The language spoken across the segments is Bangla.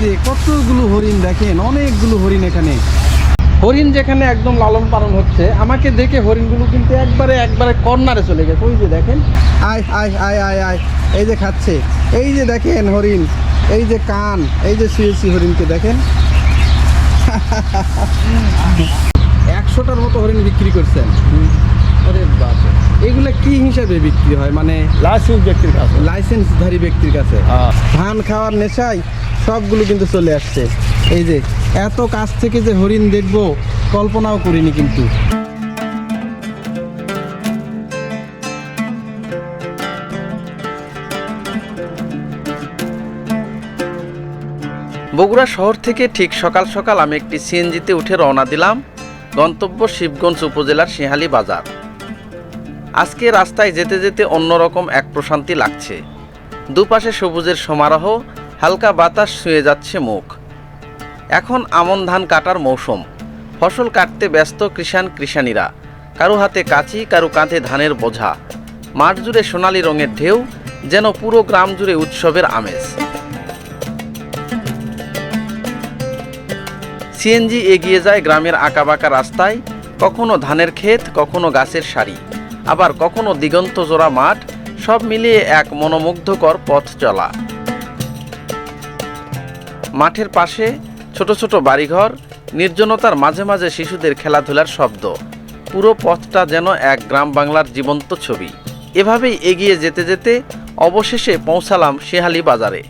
যে কতগুলো হরিণ দেখেন, অনেকগুলো হরিণ এখানে। হরিণ যেখানে একদম লালন পালন হচ্ছে, আমাকে দেখে হরিণগুলো কিন্তু একবারে একবারে কর্নারে চলে গেছে। ওই যে দেখেন, আয় আয় আয় আয় আয়, এই যে খাচ্ছে। এই যে দেখেন হরিণ, এই যে কান, এই যে শুয়েছি হরিণকে দেখেন। একশোটার মতো হরিণ বিক্রি করছেন। আরে বাপ এগুলা কি হিসাবে বিক্রি হয়? মানে লাইসেন্স ব্যক্তির কাছে। লাইসেন্সধারী ব্যক্তির কাছে। হ্যাঁ। ধান খাওয়ার নেশায় সবগুলো কিন্তু চলে আসছে। এই যে এত কাছ থেকে যে হরিণ দেখব কল্পনাও করিনি কিন্তু। বগুড়া শহর থেকে ঠিক সকাল সকাল আমি একটি সিএনজিতে উঠে রওনা দিলাম গন্তব্য শিবগঞ্জ উপজেলার সিংহালি বাজার। আজকে রাস্তায় যেতে যেতে অন্যরকম এক প্রশান্তি লাগছে। দুপাশে সবুজের সমারোহ, হালকা বাতাস শুয়ে যাচ্ছে মুখ। এখন আমন ধান কাটার মৌসুম। ফসল কাটতে ব্যস্ত কৃষাণ কৃষাণীরা। কারও হাতে কাঁচি, কারও কাঁধে ধানের বোঝা। মাঠ জুড়ে সোনালি রঙের ঢেউ, যেন পুরো গ্রাম জুড়ে উৎসবের আমেজ। সিএনজি এগিয়ে যায় গ্রামের আঁকাবাঁকা রাস্তায়। কখনো ধানের ক্ষেত, কখনো গাছের সারি। আবার কখনো দিগন্ত জোড়া মাঠ, সব মিলিয়ে এক মনোমুগ্ধকর পথ চলা। মাঠের পাশে ছোট ছোট বাড়িঘর, নির্জনতার মাঝে মাঝে শিশুদের খেলাধুলার শব্দ। পুরো পথটা যেন এক গ্রাম বাংলার জীবন্ত ছবি। এভাবেই এগিয়ে যেতে যেতে অবশেষে পৌঁছালাম শেহালি বাজারে।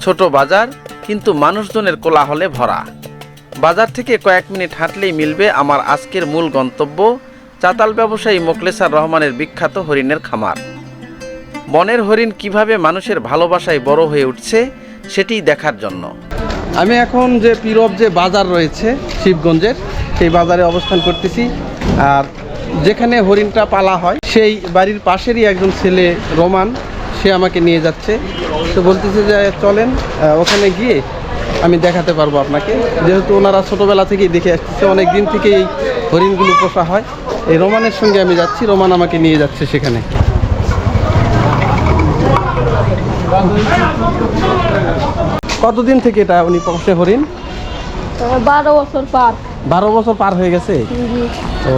ছোট বাজার, কিন্তু মানুষজনের কোলাহলে ভরা। বাজার থেকে কয়েক মিনিট হাঁটলেই মিলবে আমার আজকের মূল গন্তব্য চাতাল ব্যবসায়ী মোকলেসার রহমানের বিখ্যাত হরিণের খামার। বনের হরিণ কীভাবে মানুষের ভালোবাসায় বড় হয়ে উঠছে, সেটি দেখার জন্য। আমি এখন যে পীরব যে বাজার রয়েছে, শিবগঞ্জের, সেই বাজারে অবস্থান করতেছি। আর যেখানে হরিণটা পালা হয়, সেই বাড়ির পাশেরই একজন ছেলে রোমান, সে আমাকে নিয়ে যাচ্ছে। তো বলতেছে যে, চলেন ওখানে গিয়ে আমি দেখাতে পারব আপনাকে। যেহেতু ওনারা ছোটোবেলা থেকেই দেখে আসতেছে, অনেক দিন থেকেই হরিণগুলো পোষা হয়। এই রোমানের সঙ্গে আমি যাচ্ছি রোমান আমাকে নিয়ে যাচ্ছে সেখানে। কতদিন থেকে এটা উনি পোষে হরিণ? বারো বছর পার। বারো বছর পার হয়ে গেছে? ও।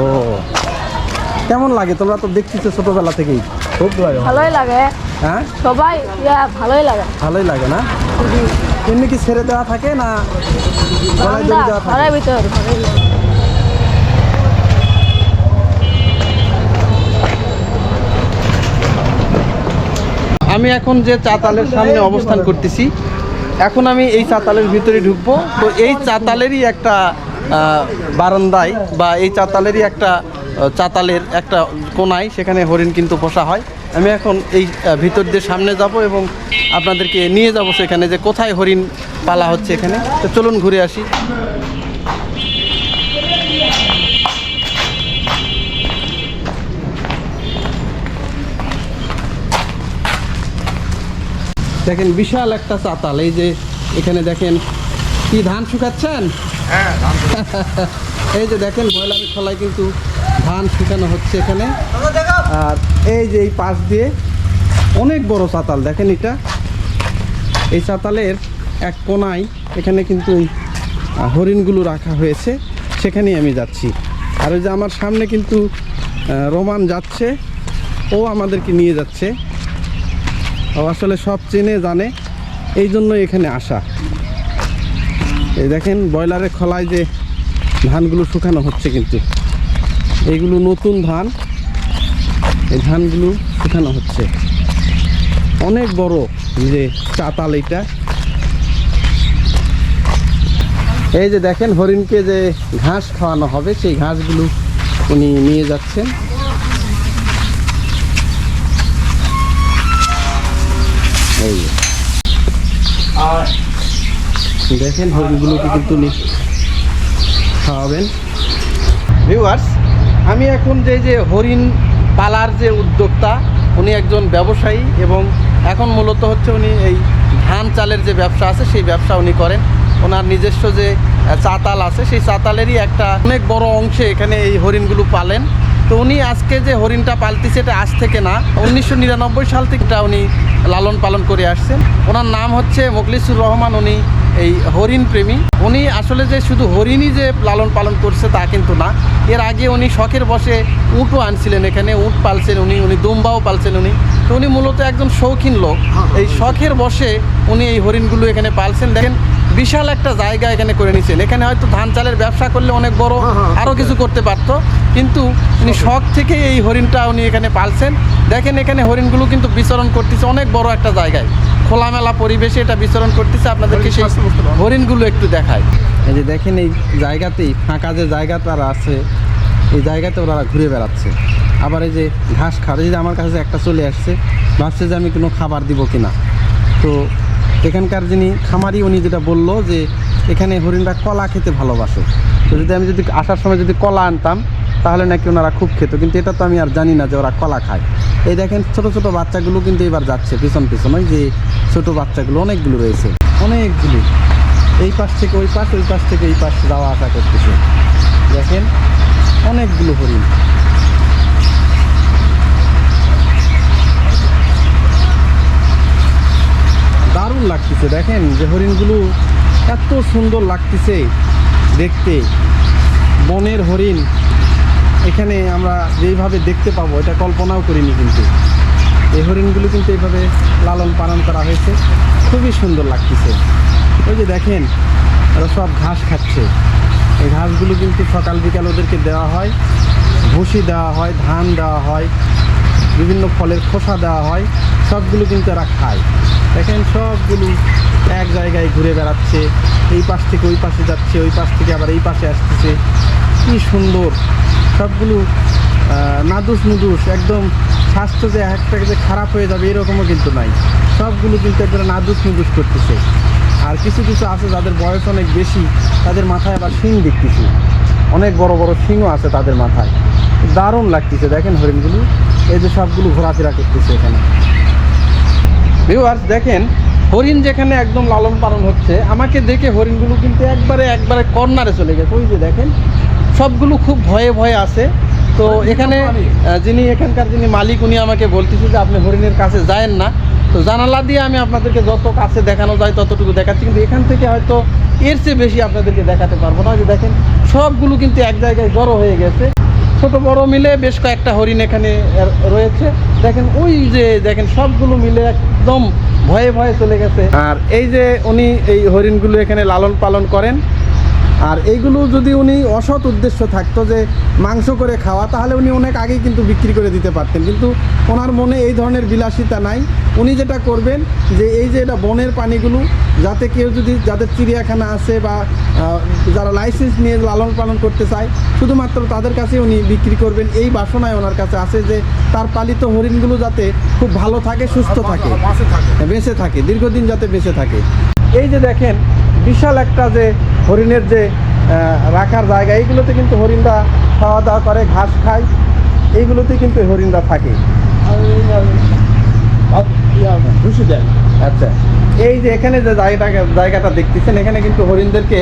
কেমন লাগে? তোমরা তো দেখতেছো ছোটবেলা থেকেই। খুব ভালো। ভালোই লাগে। হ্যাঁ? সবাই ভালোই লাগে। ভালোই লাগে না? এমনি কি ছেড়ে দেওয়া থাকে না? ভিতর। আমি এখন যে চাতালের সামনে অবস্থান করতেছি, এখন আমি এই চাতালের ভিতরে ঢুকবো। তো এই চাতালেরই একটা বারান্দায় বা এই চাতালেরই একটা চাতালের একটা কোনায় সেখানে হরিণ কিন্তু পোষা হয়। আমি এখন এই ভিতর দিয়ে সামনে যাব এবং আপনাদেরকে নিয়ে যাব সেখানে যে কোথায় হরিণ পালা হচ্ছে এখানে। তো চলুন ঘুরে আসি। দেখেন বিশাল একটা চাতাল এই যে এখানে দেখেন কি ধান শুকাচ্ছেন? এই যে দেখেন ময়লার খোলায় কিন্তু ধান শুকানো হচ্ছে এখানে। আর এই যে এই পাশ দিয়ে অনেক বড় চাতাল দেখেন এটা। এই চাতালের এক কোনায় এখানে কিন্তু এই, হরিণগুলো রাখা হয়েছে সেখানেই আমি যাচ্ছি। আর ওই যে আমার সামনে কিন্তু রোমান যাচ্ছে ও আমাদেরকে নিয়ে যাচ্ছে। আসলে সব চেনে জানে, এই জন্য এখানে আসা। এই দেখেন ব্রয়লারের খলায় যে ধানগুলো শুকানো হচ্ছে কিন্তু। এইগুলো নতুন ধান, এই ধানগুলো শুকানো হচ্ছে। অনেক বড় যে চাতাল এইটা। এই যে দেখেন, হরিণকে যে ঘাস খাওয়ানো হবে, সেই ঘাসগুলো উনি নিয়ে যাচ্ছেন। এই যে। দেখেন হরিণগুলোকে কিন্তু খাওয়াবেন। ভিউয়ার্স আমি এখন যে যে হরিণ পালার যে উদ্যোক্তা, উনি একজন ব্যবসায়ী এবং এখন মূলত হচ্ছে উনি এই ধান চালের যে ব্যবসা আছে, সেই ব্যবসা উনি করেন। ওনার নিজস্ব যে চাতাল আছে, সেই চাতালেরই একটা অনেক বড় অংশে এখানে এই হরিণগুলো পালেন। তো উনি আজকে যে হরিণটা পালতেছে এটা আজ থেকে না, উনিশশো নিরানব্বই সাল থেকে উনি লালন পালন করে আসছেন। ওনার নাম হচ্ছে মোখলিসুর রহমান, উনি এই হরিণ প্রেমী। উনি আসলে যে শুধু হরিণই যে লালন পালন করছে তা কিন্তু না, এর আগে উনি শখের বসে উটও আনছিলেন এখানে, উট পালছেন উনি উনি দুম্বাও পালছেন উনি। তো উনি মূলত একজন শৌখিন লোক। এই শখের বসে উনি এই হরিণগুলো এখানে পালছেন। দেখেন বিশাল একটা জায়গা এখানে করে নিছেন এখানে হয়তো ধান চালের ব্যবসা করলে অনেক বড় আরও কিছু করতে পারতো। কিন্তু উনি শখ থেকে এই হরিণটা উনি এখানে পালছেন। দেখেন এখানে হরিণগুলো কিন্তু বিচরণ করতেছে অনেক বড় একটা জায়গায়। খোলামেলা পরিবেশে এটা বিচরণ করতেছে। আপনাদেরকে সেই হরিণগুলো একটু দেখায়। এই যে দেখেন এই জায়গাতেই ফাঁকা যে জায়গা তারা আছে এই জায়গাতে ওরা ঘুরে বেড়াচ্ছে। আবার এই যে ঘাস খাওয়া এই যে আমার কাছে একটা চলে আসছে ভাবছে যে আমি কোনো খাবার দিব কিনা। তো এখানকার যিনি খামারি, উনি যেটা বলল যে এখানে হরিণরা কলা খেতে ভালোবাসে। তো যদি আমি যদি আসার সময় যদি কলা আনতাম, তাহলে নাকি ওনারা খুব খেত। কিন্তু এটা তো আমি আর জানি না যে ওরা কলা খায়। এই দেখেন, ছোট ছোট বাচ্চাগুলো কিন্তু এবার যাচ্ছে পিছন পিছন। ওই যে ছোট বাচ্চাগুলো, অনেকগুলো রয়েছে। অনেকগুলো। এই পাশ থেকে ওই পাশ ওই পাশ থেকে এই পাশ যাওয়া আসা করতেছে। দেখেন, অনেকগুলো হরিণ। দারুণ লাগতেছে, দেখেন যে হরিণগুলো এত সুন্দর লাগতেছে দেখতে। বনের হরিণ, এখানে আমরা যেইভাবে দেখতে পাবো, এটা কল্পনাও করিনি কিন্তু। এই হরিণগুলো কিন্তু এইভাবে লালন পালন করা হয়েছে, খুবই সুন্দর লাগতেছে। ওই যে দেখেন, ওরা সব ঘাস খাচ্ছে। এই ঘাসগুলো কিন্তু সকাল বিকাল ওদেরকে দেওয়া হয়, ভুসি দেওয়া হয়, ধান দেওয়া হয়। বিভিন্ন ফলের খোসা দেওয়া হয়, সবগুলো কিন্তু এরা খায়। দেখেন সবগুলো এক জায়গায় ঘুরে বেড়াচ্ছে, এই পাশ থেকে ওই পাশে যাচ্ছে, ওই পাশ থেকে আবার এই পাশে আসতেছে। কি সুন্দর! সবগুলো নাদুস নুদুস, একদম স্বাস্থ্য যে একটা যে খারাপ হয়ে যাবে এরকমও কিন্তু নাই। সবগুলো কিন্তু একবারে নাদুস নুদুস করতেছে। আর কিছু কিছু আছে যাদের বয়স অনেক বেশি, তাদের মাথায় আবার শিং দেখতেছি অনেক বড় বড় শিংও আছে তাদের মাথায়। দারুণ লাগতেছে, দেখেন হরিণগুলো। এই যে সবগুলো ঘোরাফেরা করতেছে এখানে। ভিউয়ার্স দেখেন হরিণ যেখানে একদম লালন পালন হচ্ছে আমাকে দেখে হরিণগুলো কিন্তু একবারে একবারে কর্নারে চলে গেছে। ওই যে দেখেন সবগুলো খুব ভয়ে ভয়ে আছে। তো এখানে যিনি এখানকার যিনি মালিক উনি আমাকে বলতেছে যে আপনি হরিণের কাছে যায়েন না। তো জানালা দিয়ে আমি আপনাদেরকে যত কাছে দেখানো যায় ততটুকু দেখাচ্ছি। কিন্তু এখান থেকে হয়তো এর চেয়ে বেশি আপনাদেরকে দেখাতে পারব না। যে দেখেন সবগুলো কিন্তু এক জায়গায় জড়ো হয়ে গেছে। ছোট বড় মিলে বেশ কয়েকটা হরিণ এখানে রয়েছে। দেখেন, ওই যে দেখেন, সবগুলো মিলে একদম ভয়ে ভয়ে চলে গেছে। আর এই যে উনি এই হরিণগুলো এখানে লালন পালন করেন, আর এইগুলো যদি উনি অসৎ উদ্দেশ্য থাকতো যে মাংস করে খাওয়া, তাহলে উনি অনেক আগেই কিন্তু বিক্রি করে দিতে পারতেন। কিন্তু ওনার মনে এই ধরনের বিলাসিতা নাই। উনি যেটা করবেন, যে এই যে এটা বনের পানিগুলো, যাতে কেউ যদি, যাদের চিড়িয়াখানা আছে বা যারা লাইসেন্স নিয়ে লালন পালন করতে চায়, শুধুমাত্র তাদের কাছে উনি বিক্রি করবেন। এই বাসনায় ওনার কাছে আছে যে, তার পালিত হরিণগুলো যাতে খুব ভালো থাকে, সুস্থ থাকে, বেঁচে থাকে, দীর্ঘদিন যাতে বেঁচে থাকে। এই যে দেখেন, বিশাল একটা যে হরিণের যে রাখার জায়গা, এইগুলোতে কিন্তু হরিণরা খাওয়া দাওয়া করে, ঘাস খায়। এইগুলোতে কিন্তু হরিণরা থাকে। আচ্ছা এই যে এখানে যে জায়গাটা জায়গাটা দেখতেছেন, এখানে কিন্তু হরিণদেরকে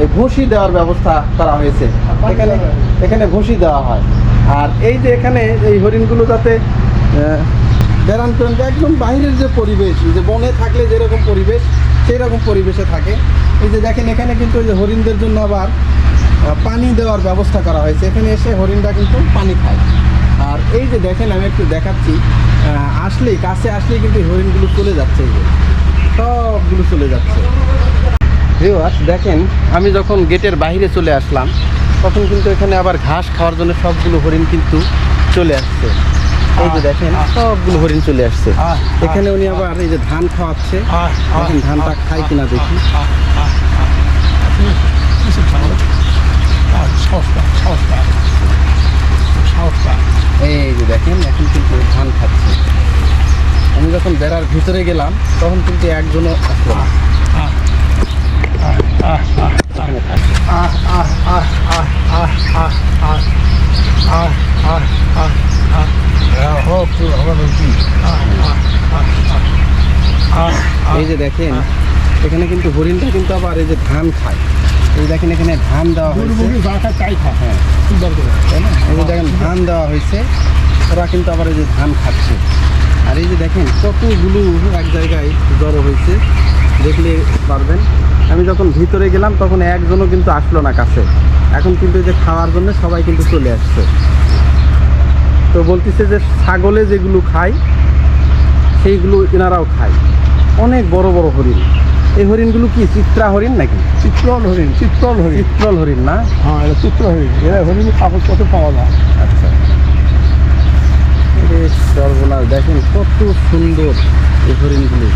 এই ভুসি দেওয়ার ব্যবস্থা করা হয়েছে। এখানে এখানে ঘুষি দেওয়া হয়। আর এই যে এখানে এই হরিণগুলো যাতে বেড়ান একদম বাইরের যে পরিবেশ যে বনে থাকলে যেরকম পরিবেশ সেই রকম পরিবেশে থাকে। এই যে দেখেন, এখানে কিন্তু ওই যে হরিণদের জন্য আবার পানি দেওয়ার ব্যবস্থা করা হয়েছে। এখানে এসে হরিণটা কিন্তু পানি খায়। আর এই যে দেখেন, আমি একটু দেখাচ্ছি আসলেই, কাছে আসলেই কিন্তু হরিণগুলো চলে যাচ্ছে। এই যে সবগুলো চলে যাচ্ছে। ভিউয়ার্স দেখেন আমি যখন গেটের বাইরে চলে আসলাম তখন কিন্তু এখানে আবার ঘাস খাওয়ার জন্য সবগুলো হরিণ কিন্তু চলে আসছে। এই যে দেখেন সবগুলো হরিণ চলে আসছে। এখানে উনি আবার এই যে ধান খাওয়াচ্ছে। দেখেন ধানটা খাই কিনা দেখি। এই যে দেখেন এখন কিন্তু ধান খাচ্ছে। আমি যখন বেড়ার ভিতরে গেলাম তখন কিন্তু একজনও আসলো না। এখানে। এই যে দেখেন এখানে কিন্তু হরিণটা কিন্তু আবার এই যে ধান খায়। এই দেখেন এখানে ধান দেওয়া হয়েছে। হ্যাঁ। এই যে দেখেন ধান দেওয়া হয়েছে ওরা কিন্তু আবার এই যে ধান খাচ্ছে। আর এই যে দেখেন কতগুলো এক জায়গায় জড়ো হয়েছে দেখলে পারবেন। আমি যখন ভিতরে গেলাম তখন একজনও কিন্তু আসলো না কাছে। এখন কিন্তু যে খাওয়ার জন্য সবাই কিন্তু চলে আসছে। তো বলতেছে যে ছাগলে যেগুলো খায় সেইগুলো এনারাও খায়। অনেক বড় বড় হরিণ। এই হরিণগুলো কি চিত্রা হরিণ নাকি? চিত্রল হরিণ চিত্রল হরিণ। চিত্রল হরিণ না? হ্যাঁ এটা চিত্র হরিণ। এরা হরিণ কাগজপত্র পাওয়া যায়। আচ্ছা। সর্বনাশ দেখেন কত সুন্দর এই হরিণগুলো।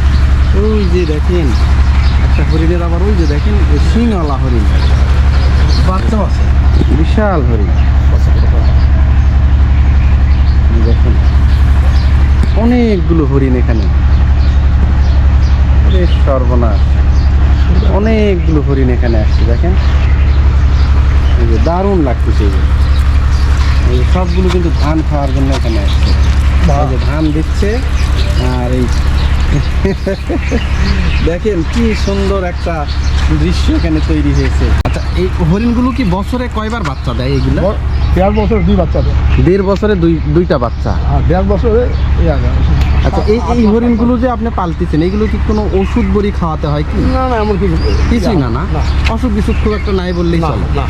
ওই যে দেখেন একটা হরিণের আবার ওই যে দেখেন, ওই শিংওয়ালা হরিণ। বাচ্চাও আছে। বিশাল হরিণ। দেখেন, অনেকগুলো হরিণ এখানে। সর্বনাশ। অনেকগুলো হরিণ এখানে আসছে, দেখেন। এই যে দারুণ লাগতেছে এই। সবগুলো কিন্তু ধান খাওয়ার জন্য এখানে আসছে। ধান দিচ্ছে, আর এই দেখেন কি সুন্দর একটা দৃশ্য এখানে তৈরি হয়েছে আচ্ছা এই হরিণগুলো কি বছরে কয়বার বাচ্চা দেয় এগুলো দেড় বছর দুই বাচ্চা দেয় দেড় বছরে দুই দুইটা বাচ্চা দেড় বছরে আচ্ছা এই এই হরিণগুলো যে আপনি পালতেছেন এগুলো কি কোনো ওষুধ বড়ি খাওয়াতে হয় কি না না এমন কিছু কিছুই না না অসুখ বিসুখ খুব একটা নাই বললেই চলে না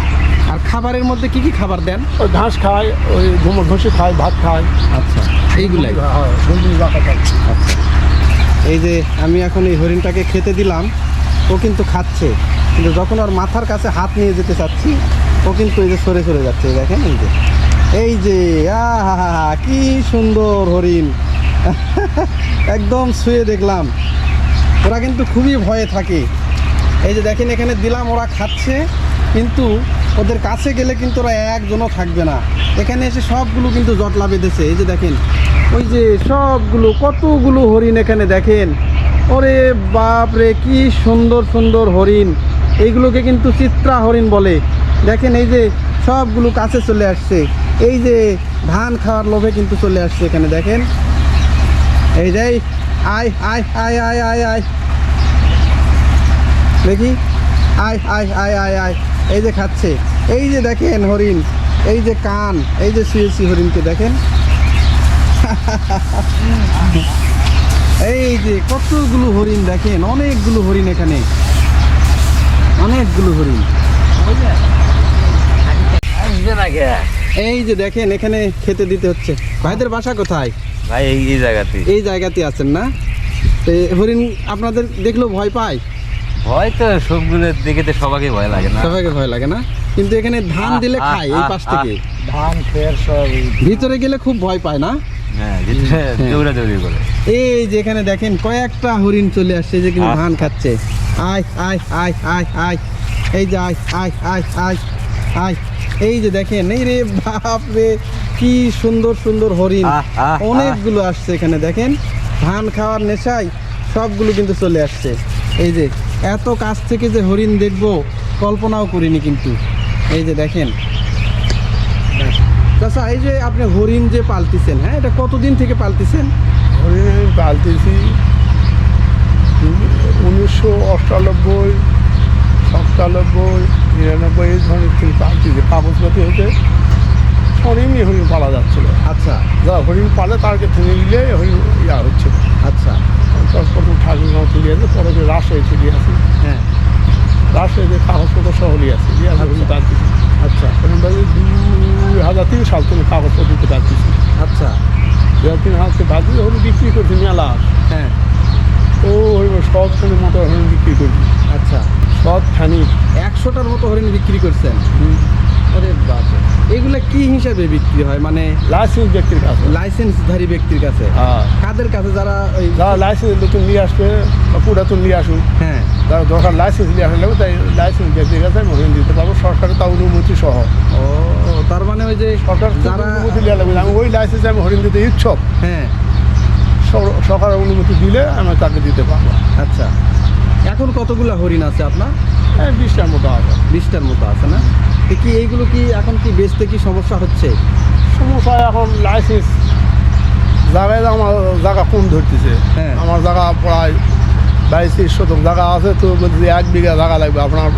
আর খাবারের মধ্যে কি কি খাবার দেন ওই ঘাস খায় ওই ঘুমো ঘষে খায় ভাত খায় আচ্ছা এইগুলাই হ্যাঁ আচ্ছা এই যে আমি এখন এই হরিণটাকে খেতে দিলাম, ও কিন্তু খাচ্ছে। কিন্তু যখন ওর মাথার কাছে হাত নিয়ে যেতে চাচ্ছি, ও কিন্তু এই যে সরে সরে যাচ্ছে দেখেন এই যে। এই যে আহা কি সুন্দর হরিণ। একদম শুয়ে দেখলাম। ওরা কিন্তু খুবই ভয়ে থাকে। এই যে দেখেন, এখানে দিলাম, ওরা খাচ্ছে, কিন্তু ওদের কাছে গেলে কিন্তু ওরা একজনও থাকবে না। এখানে এসে সবগুলো কিন্তু জটলা বেঁধেছে। এই যে দেখেন ওই যে সবগুলো, কতগুলো হরিণ এখানে দেখেন? ওরে বাপ রে কি সুন্দর সুন্দর হরিণ। এইগুলোকে কিন্তু চিত্রা হরিণ বলে। দেখেন এই যে সবগুলো কাছে চলে আসছে। এই যে ধান খাওয়ার লোভে কিন্তু চলে আসছে এখানে, দেখেন? এই যে, আয় আয় আয় আয় আয় আয়। দেখি? আয় আয় আয় আয় আয়। এই যে খাচ্ছে। এই যে দেখেন হরিণ, এই যে কান, এই যে শুয়েছি হরিণকে দেখেন? এই যে কতগুলো হরিণ দেখেন অনেকগুলো হরিণ এখানে। অনেকগুলো হরিণ। এই যে দেখেন এখানে খেতে দিতে হচ্ছে। ভাইদের বাসা কোথায়? ভাই এই জায়গাতে। এই জায়গাতে আছেন না? তো হরিণ আপনাদের দেখলেও ভয় পায়? ভয় তো সবগুলো দেখে তো সবাইকে ভয় লাগে না। সবাইকে ভয় লাগে না? কিন্তু এখানে ধান দিলে খায় এই পাশ থেকে। ধান সব ভিতরে গেলে খুব ভয় পায় না? হ্যাঁ করে। এই যে এখানে দেখেন কয়েকটা হরিণ চলে আসছে যে কিন্তু ধান খাচ্ছে। আয় আয় আয় আয় আয়। এই যে আয় আয় আয় আয় আয়। এই যে দেখেন এই রে বাপ রে কি সুন্দর সুন্দর হরিণ। অনেকগুলো আসছে এখানে দেখেন। ধান খাওয়ার নেশায় সবগুলো কিন্তু চলে আসছে। এই যে এত কাছ থেকে যে হরিণ দেখব কল্পনাও করিনি কিন্তু। এই যে দেখেন চাচা এই যে আপনি হরিণ যে পালতেছেন হ্যাঁ এটা কতদিন থেকে পালতেছেন? হরিণ আমি পালতেছি উনিশশো অষ্টানব্বই সপ্তানব্বই নিরানব্বই এই ধরনের থেকে পালতেছি। কাগজপাতি হতে হরিণই হরিণ পালা যাচ্ছিল। আচ্ছা। যারা হরিণ পালে তারকে থেমে গেলে হরিণ ইয়া হচ্ছে আচ্ছা। প্রথম ঠাকুরগাঁও চলে আছে পরে যে রাজশাহী চলে আছে হ্যাঁ। রাজশাহীতে কাগজপত্র সহলি আছে আচ্ছা। পালতে দুই হাজার তিন সাল থেকে কাগজপত্র দিতে পারতেছি। আচ্ছা। দু হাজার তিন হাজার বিক্রি করছি মেলা। হ্যাঁ। ও সব খানি মতো হরিণ বিক্রি করছি। আচ্ছা। সব খানি একশোটার মতো হরিণ বিক্রি করছেন? আরে বাপ এগুলা কি হিসাবে বিক্রি হয়? মানে লাইসেন্স ব্যক্তির কাছে। লাইসেন্সধারী ব্যক্তির কাছে? হ্যাঁ। কাদের কাছে যারা ওই যারা লাইসেন্স নতুন নিয়ে আসবে বা পুরাতন নিয়ে আসুন হ্যাঁ। যারা দরকার লাইসেন্স নিয়ে আসলে তাই লাইসেন্স ব্যক্তির কাছে আমি হরিণ দিতে পারব। সরকারের তা অনুমতি সহ। ও তার মানে ওই যে সরকার যারা অনুমতি দেওয়া লাগবে। আমি ওই লাইসেন্স আমি হরিণ দিতে ইচ্ছুক। হ্যাঁ। সর- সরকারের অনুমতি দিলে আমি তাকে দিতে পারব। আচ্ছা। এখন কতগুলো হরিণ আছে আপনার? হ্যাঁ বিশটার মতো আছে। বিশটার মতো আছে না? তো কি এইগুলো কি এখন কি বেচতে কি সমস্যা হচ্ছে? সমস্যা এখন লাইসেন্স জায়গায় আমার জায়গা কম ধরতেছে। হ্যাঁ। আমার জায়গা প্রায় বাইশ তিরিশ শতক জায়গা আছে তো বলছি এক বিঘা জায়গা লাগবে। আপনার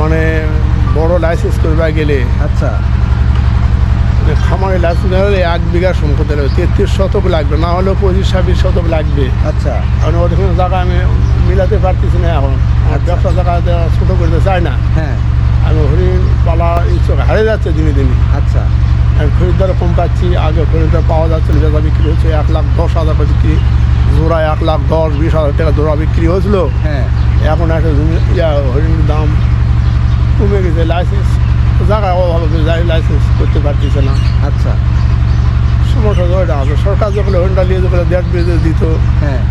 মানে বড় লাইসেন্স করবা গেলে। আচ্ছা। খামারে লাইসেন্স হলে এক বিঘা সম্পদ লাগবে তেত্রিশ শতক লাগবে না হলেও পঁচিশ ছাব্বিশ শতক লাগবে। আচ্ছা। কারণ ওদের জায়গা আমি মিলাতে পারতেছি না এখন। আর ব্যবসা জায়গা ছোটো করতে চাই না। হ্যাঁ। আমি হরিণ পালা ইচ্ছুক হারিয়ে যাচ্ছে দিনে দিনে। আচ্ছা। আমি খরিদ্দার কম পাচ্ছি আগে খরিদ্দার পাওয়া যাচ্ছে বেচা বিক্রি হচ্ছে এক লাখ দশ হাজার করে বিক্রি জোড়া এক লাখ দশ বিশ হাজার টাকা জোড়া বিক্রি হয়েছিল। হ্যাঁ। এখন একটা জমি ইয়া হরিণের দাম কমে গেছে লাইসেন্স জায়গায় অভাব যাই লাইসেন্স করতে পারতেছে না। আচ্ছা। সমস্যা তো ওইটা আছে। সরকার যখন হরিণটা নিয়ে যখন দেড় বেজে দিত। হ্যাঁ।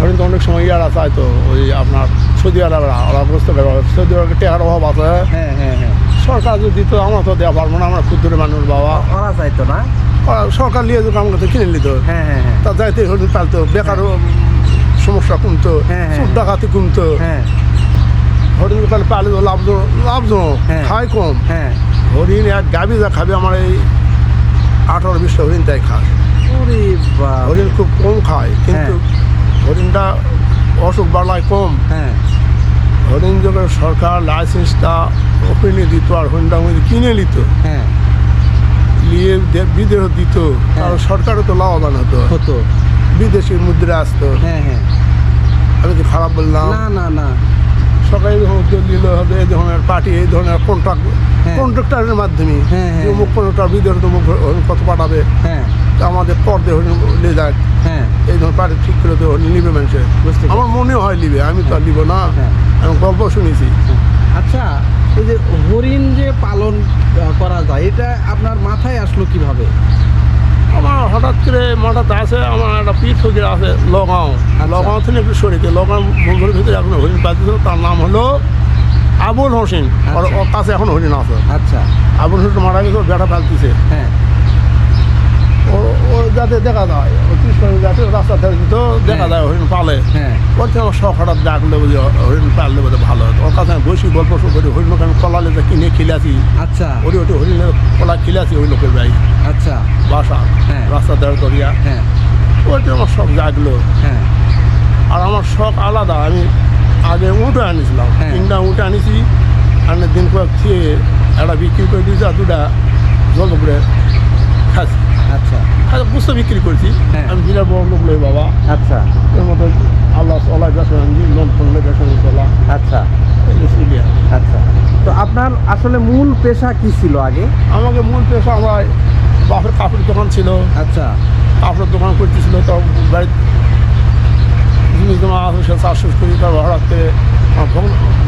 হরিণ তো অনেক সময় ইয়ারা চাইতো ওই আপনার সৌদি আরবরা ওরা বুঝতে পারবে সৌদি আরবের টেকার অভাব আছে। হ্যাঁ হ্যাঁ হ্যাঁ। সরকার যদি দিত আমরা তো দেওয়া পারব না আমরা ক্ষুদ্র মানুষ বাবা। ওরা চাইতো না? সরকার নিয়ে যখন আমাকে তো কিনে নিত হ্যাঁ হ্যাঁ হ্যাঁ। তা যাইতে হরিণ পালতো বেকারও সমস্যা কমতো হ্যাঁ, হ্যাঁ। সুদ ডাকাতি কমতো। হ্যাঁ। হরিণ পালে পালে তো লাভজনক হ্যাঁ। খায় কম। হ্যাঁ। হরিণ এক গাবি যা খাবে আমার এই আঠারো বিশটা হরিণ তাই খায়। হরিণ খুব কম খায় কিন্তু হরিণটা অসুখ বাড়ায় কম। হ্যাঁ। হরিণ যখন সরকার লাইসেন্সটা ওপেনে দিত আর হরিণটা মধ্যে কিনে নিত হ্যাঁ। নিয়ে বিদেশ দিত আর সরকারও তো লাভবান হতো। হতো। বিদেশি মুদ্রা আসতো। হ্যাঁ হ্যাঁ। আমি কি খারাপ বললাম? না না না। সরকার নিল হবে এই ধরনের পার্টি এই ধরনের কন্ট্রাক্ট হ্যাঁ। কন্ট্রাক্টারের মাধ্যমে হ্যাঁ, হ্যাঁ, অমুক কন্ট্রাক্টার বিদেশ অমুক কত পাঠাবে হ্যাঁ। তা আমাদের পর দিয়ে নিয়ে যায়। হ্যাঁ। এই ধরনের পার্টি ঠিক করে তো নিবে মানুষের। বুঝতে আমার মনে হয় নিবে আমি তো আর নিব না। আমি গল্প শুনেছি। আচ্ছা এই যে হরিণ যে পালন করা যায় এটা আপনার মাথায় আসলো কীভাবে? আমার হঠাৎ করে মাথাতে আছে আমার একটা পিঠ ফকির আছে লগাঁও। লগাও লগাঁও থেকে একটু সরিতে লগাঁও বন্ধুর ভিতরে এখন হরিণ পাইতেছিল তার নাম হলো আবুল হোসেন। আর আচ্ছা। ওর কাছে এখন হরিণ আছে। আচ্ছা। আবুল হোসেন মারা গেছে ওর বেটা পালতেছে। হ্যাঁ। ও যাতে দেখা যায় কৃষ্ণ যাতে রাস্তা ধারে দিত দেখা যায় হরিণ পালে। হ্যাঁ ওর থেকে শখ হঠাৎ ডাকলে বুঝি হরিণ পাললে বোধ ভালো হতো। ওর কাছে বসি গল্প সল্প করি হরিণকে আমি কলা লেতে কিনে খেলেছি। আচ্ছা। ওরি ওটি হরিণের কলা খেলেছি ওই লোকের ভাই আচ্ছা। বাসা হ্যাঁ। রাস্তা দাঁড় করিয়া হ্যাঁ। ওইটা আমার শখ জাগলো। হ্যাঁ। আর আমার শখ আলাদা আমি আগে উঁটে আনিছিলাম। হ্যাঁ। তিনটা উঁটে আনিছি আনে দিন কয়েক খেয়ে একটা বিক্রি করে দিয়েছি আর দুটা জল করে খাচ্ছি আচ্ছা। বুঝতে বিক্রি করছি। হ্যাঁ। আমি বিরাট বড় লোক লই বাবা। আচ্ছা। এর মতো আল্লাহ চলাই বেসন লোন ফোনলে বেসন চলা আচ্ছা। আচ্ছা। তো আপনার আসলে মূল পেশা কি ছিল আগে? আমাকে মূল পেশা আমরা বাপের কাপড়ের দোকান ছিল। আচ্ছা। কাপড়ের দোকান করতেছিল তো বাড়িতে জিনিস জমা আছে চাষ করি আমার ভগ্ন-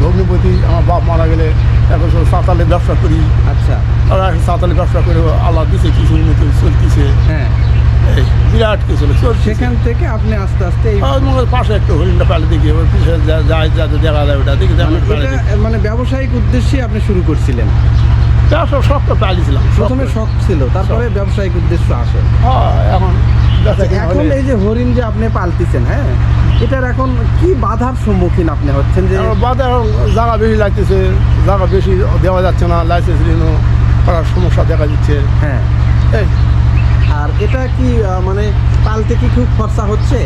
ভগ্নিপতি আমার বাপ মারা গেলে এখন সব সাঁতালের ব্যবসা করি। আচ্ছা। তারা এখন সাঁতালের ব্যবসা করে আল্লাহ দিছে কিছু উন্নতি চলতেছে। হ্যাঁ। এই বিরাট কিছু সেখান থেকে আপনি আস্তে আস্তে পাশে একটু হরিণটা পালে দেখি ওর পিছিয়ে যায় যাতে দেখা যায় ওটা দেখি মানে মানে ব্যবসায়িক উদ্দেশ্যে আপনি শুরু করছিলেন? ব্যবসা সবটা পালিয়েছিলাম প্রথমে শখ ছিল তারপরে ব্যবসায়িক উদ্দেশ্য আসে। হ্যাঁ এখন এখন এই যে হরিণ যে আপনি পালতেছেন হ্যাঁ? এটার এখন কি বাধার সম্মুখীন আপনি হচ্ছেন যে এখন জায়গা বেশি লাগতেছে জায়গা বেশি দেওয়া যাচ্ছে না লাইসেন্স রিনিউ করার সমস্যা দেখা দিচ্ছে। হ্যাঁ। আর এটা কি মানে পালতে কি খুব খরচা হচ্ছে?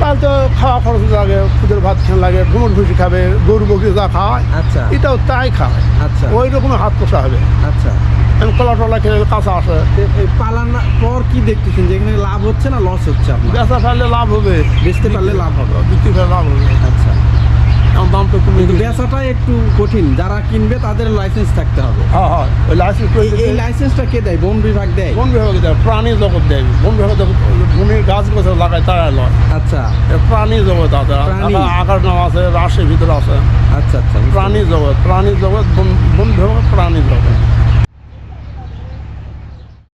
পালতে খাওয়া খরচ লাগে খুদের ভাত খেয়ে লাগে ঘুমুর ভুসি খাবে গরু বকরি যা খাওয়ায় আচ্ছা। এটাও তাই খায়। আচ্ছা। ওই রকম হাত পোষা হবে। আচ্ছা। কলা টলা খেলে কাঁচা আসে তো পালানোর পর কি দেখতেছেন যে এখানে লাভ হচ্ছে না লস হচ্ছে আপনার? বেচা ফেললে লাভ হবে। বেচতে পারলে লাভ হবে। বিক্রি ফেলে লাভ হবে। আচ্ছা। কমে কিন্তু একটু কঠিন। যারা কিনবে তাদের লাইসেন্স থাকতে হবে। হ্যাঁ হ্যাঁ ওই লাইসেন্স এই- লাইসেন্সটা কে দেয়? বন বিভাগ দেয়? বন বিভাগে দেয় প্রাণী জগৎ দেয়। বন বিভাগে বনের গাছ গাছ লাগায় তারা লয়। আচ্ছা। প্রাণী জগৎ আছে। আকার- নাম আছে রাশের ভিতরে আছে। আচ্ছা আচ্ছা প্রাণী জগৎ প্রাণী জগৎ বন বিভাগ প্রাণী জগৎ।